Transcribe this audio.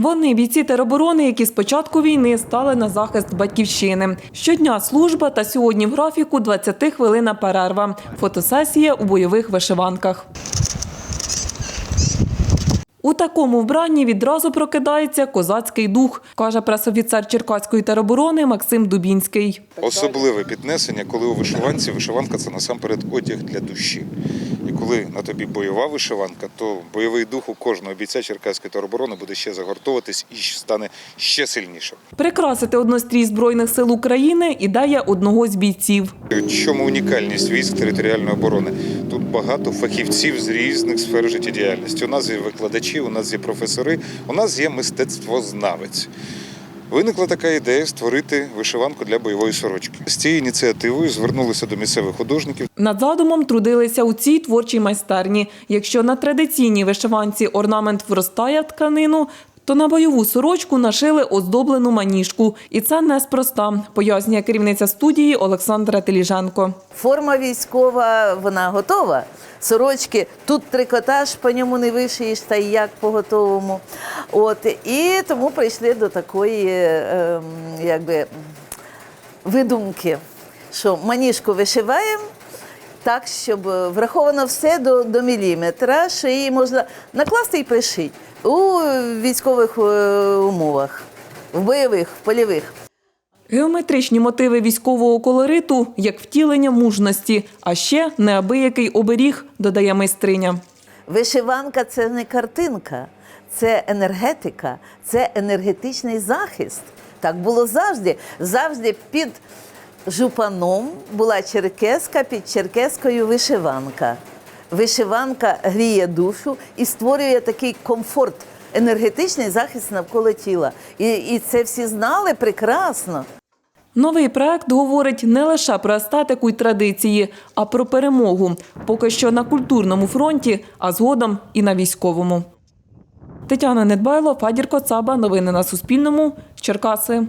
Вони бійці тероборони, які з початку війни стали на захист батьківщини. Щодня служба та сьогодні в графіку 20 хвилина перерва. Фотосесія у бойових вишиванках. У такому вбранні відразу прокидається козацький дух, каже пресофіцер Черкаської тероборони Максим Дубінський. Особливе піднесення, коли у вишиванці вишиванка це насамперед одяг для душі. Коли на тобі бойова вишиванка, то бойовий дух у кожного бійця Черкаської тероборони буде ще загортовуватись і стане ще сильнішим. Прикрасити однострій Збройних сил України ідея одного з бійців. Чому унікальність військ територіальної оборони? Тут багато фахівців з різних сфер життєдіяльності. У нас є викладачі, у нас є професори, у нас є мистецтвознавець. Виникла така ідея створити вишиванку для бойової сорочки. З цією ініціативою звернулися до місцевих художників. Над задумом трудилися у цій творчій майстерні. Якщо на традиційній вишиванці орнамент вростає в тканину, то на бойову сорочку нашили оздоблену маніжку. І це неспроста, пояснює керівниця студії Олександра Теліженко. Форма військова, вона готова. Сорочки, тут трикотаж, по ньому не вишиєш, та й як по готовому. От, і тому прийшли до такої ем, якби, видумки, що маніжку вишиваємо так, щоб враховано все до, до міліметра, що її можна накласти і пришити у військових е, умовах, в бойових, в польових. Геометричні мотиви військового колориту як втілення мужності, а ще неабиякий оберіг, додає майстриня. Вишиванка це не картинка, це енергетика, це енергетичний захист. Так було завжди. Завжди під жупаном була черкеска, під черкескою вишиванка. Вишиванка гріє душу і створює такий комфорт, енергетичний захист навколо тіла. І, і це всі знали прекрасно. Новий проект говорить не лише про естетику й традиції, а про перемогу. Поки що на культурному фронті, а згодом і на військовому. Тетяна Недбайло, Фадір Коцаба. Новини на Суспільному. Черкаси.